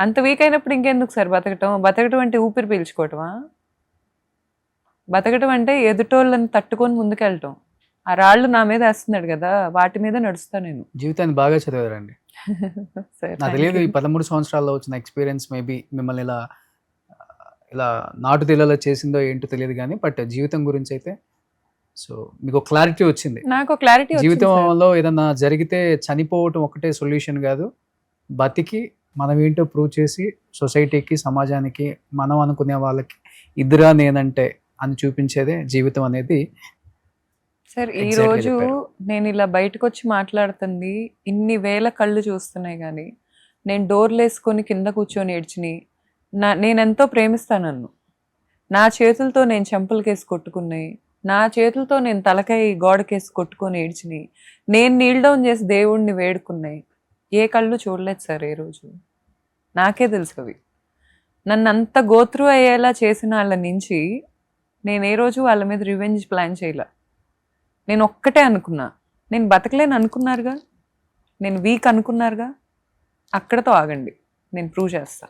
అంత వీక్ అయినప్పుడు ఇంకెందుకు సార్ బతకటం? బతకటం అంటే ఊపిరి పీల్చుకోవటమా? బతకటం అంటే ఎదుటోళ్ళని తట్టుకొని ముందుకెళ్ళటం. ఆ రాళ్ళు నా మీద వేస్తున్నాడు కదా వాటి మీద నడుస్తా నేను. జీవితాన్ని బాగా చదివారండి. నాకు తెలియదు ఈ. పదమూడు సంవత్సరాల్లో వచ్చిన ఎక్స్పీరియన్స్ మేబీ మిమ్మల్ని ఇలా ఇలా నాటు తెలియలా చేసిందో ఏంటో తెలియదు కానీ బట్ జీవితం గురించి అయితే సో మీకు క్లారిటీ వచ్చింది. నాకు క్లారిటీ జీవితంలో ఏదన్నా జరిగితే చనిపోవటం ఒకటే సొల్యూషన్ కాదు. బతికి మనం ఏంటో ప్రూవ్ చేసి సొసైటీకి సమాజానికి మనం అనుకునే వాళ్ళకి ఇద్దరా నేనంటే అని చూపించేదే జీవితం అనేది సార్ ఈ రోజు. నేను ఇలా బయటకు వచ్చి మాట్లాడుతుంది ఇన్ని వేల కళ్ళు చూస్తున్నాయి కానీ నేను డోర్లు వేసుకొని కింద కూర్చొని ఏడ్చిని నా నేను ఎంతో ప్రేమిస్తాను నన్ను నా చేతులతో నేను చెంపలకేసి కొట్టుకున్నాయి నా చేతులతో నేను తలకాయ గోడకేసి కొట్టుకొని ఏడ్చిని నేను నీల్ డౌన్ చేసి దేవుణ్ణి వేడుకున్నాయి ఏ కళ్ళు చూడలేదు సార్ ఏ రోజు. నాకే తెలుసు అవి. నన్ను అంత గోత్రు అయ్యేలా చేసిన వాళ్ళ నుంచి నేను ఏ రోజు వాళ్ళ మీద రివెంజ్ ప్లాన్ చేయలే. నేను ఒక్కటే అనుకున్నా. నేను బతకలేను అనుకున్నారుగా? నేను వీక్ అనుకున్నారుగా? అక్కడతో ఆగండి. నేను ప్రూవ్ చేస్తా.